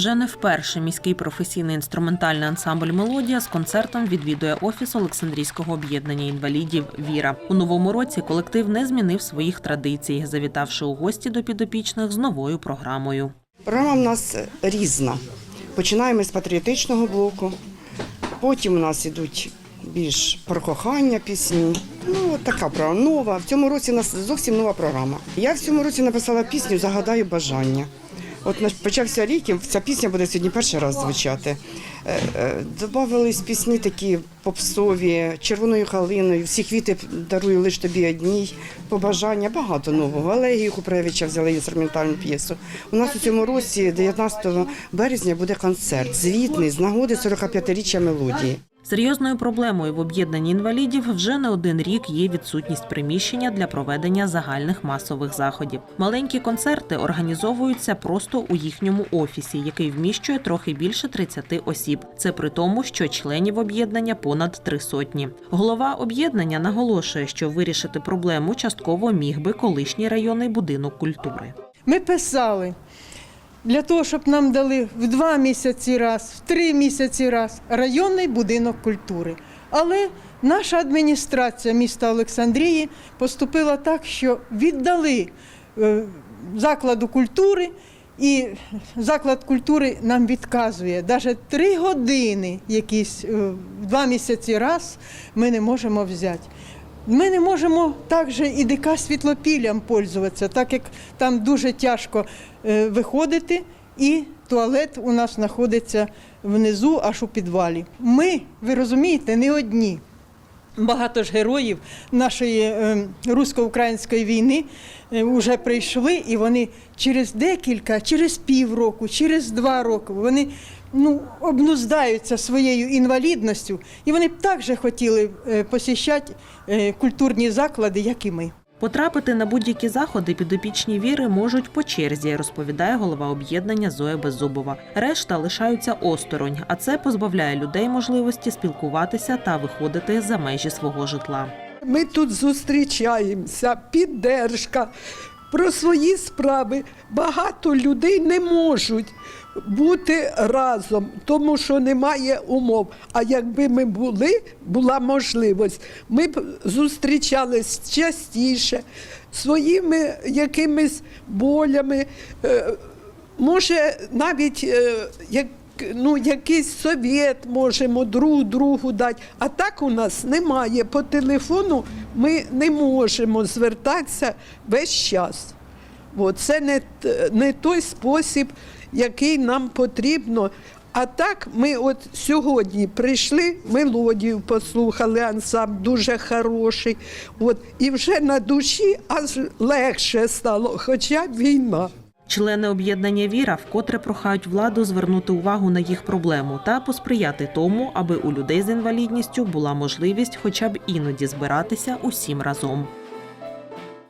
Вже не вперше міський професійний інструментальний ансамбль Мелодія з концертом відвідує офіс Олександрійського об'єднання інвалідів Віра. У новому році колектив не змінив своїх традицій, завітавши у гості до підопічних з новою програмою. Програма в нас різна. Починаємо з патріотичного блоку, потім у нас ідуть більш про кохання пісні. Ну, така програма нова. В цьому році у нас зовсім нова програма. Я в цьому році написала пісню Загадаю бажання. От почався рік, і ця пісня буде сьогодні перший раз звучати. Е, е, Добавились пісні такі попсові, червоною халиною, всі квіти дарую лише тобі одній. Побажання багато нового. Олегію Купревича взяли інструментальну п'єсу. У нас у цьому році, 19 березня, буде концерт звітний з нагоди 45-річчя мелодії. Серйозною проблемою в об'єднанні інвалідів вже не один рік є відсутність приміщення для проведення загальних масових заходів. Маленькі концерти організовуються просто у їхньому офісі, який вміщує трохи більше 30 осіб. Це при тому, що членів об'єднання понад три сотні. Голова об'єднання наголошує, що вирішити проблему частково міг би колишній районний будинок культури. Ми писали для того, щоб нам дали в два місяці раз, в три місяці раз районний будинок культури. Але наша адміністрація міста Олександрії поступила так, що віддали е, закладу культури. І заклад культури нам відказує, навіть три години, якісь е, два місяці раз ми не можемо взяти. Ми не можемо також і дика світлопіллям пользуватися, так як там дуже тяжко е, виходити, і туалет у нас знаходиться внизу, аж у підвалі. Ми, ви розумієте, не одні. Багато ж героїв нашої е, русько-української війни вже прийшли, і вони через декілька, через півроку, через два роки вони ну, обнуздаються своєю інвалідністю, і вони б також хотіли е, посіщати е, культурні заклади, як і ми. Потрапити на будь-які заходи підопічні віри можуть по черзі, розповідає голова об'єднання Зоя Беззубова. Решта лишаються осторонь, а це позбавляє людей можливості спілкуватися та виходити за межі свого житла. Ми тут зустрічаємося, піддержка. Про свої справи багато людей не можуть бути разом, тому що немає умов. А якби ми були, була можливість, ми б зустрічались частіше своїми якимись болями. Е, Може, навіть е, як ну, якийсь совєт можемо друг другу дати. А так у нас немає. По телефону ми не можемо звертатися весь час. От, це не, не той спосіб, який нам потрібно. А так ми от сьогодні прийшли, мелодію послухали, ансамбль дуже хороший. От, і вже на душі аж легше стало, хоча війна. Члени об'єднання Віра вкотре прохають владу звернути увагу на їх проблему та посприяти тому, аби у людей з інвалідністю була можливість хоча б іноді збиратися усім разом.